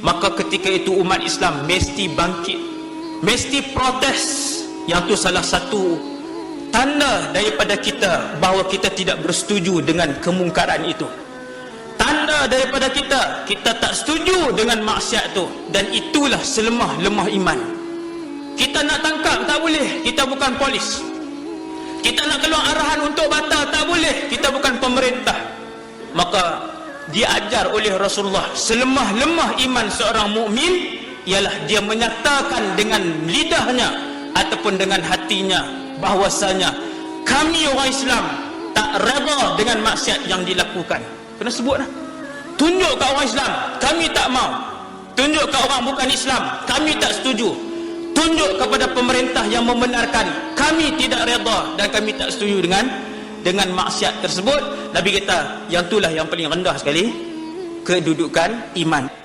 maka ketika itu umat Islam mesti bangkit. Mesti protes. Yang tu salah satu tanda daripada kita bahawa kita tidak bersetuju dengan kemungkaran itu. Tanda daripada kita kita tak setuju dengan maksiat itu dan itulah selemah-lemah iman. Kita nak tangkap tak boleh kita bukan polis. Kita nak keluar arahan untuk batal tak boleh kita bukan pemerintah. Maka diajar oleh Rasulullah. Selemah-lemah iman seorang mukmin ialah dia menyatakan dengan lidahnya ataupun dengan hatinya bahwasanya kami orang Islam tak reda dengan maksiat yang dilakukan. Kena sebut lah tunjuk ke orang Islam kami tak mau. Tunjuk ke orang bukan Islam kami tak setuju. Tunjuk kepada pemerintah yang membenarkan kami tidak reda dan kami tak setuju dengan dengan maksiat tersebut Nabi kata yang itulah yang paling rendah sekali kedudukan iman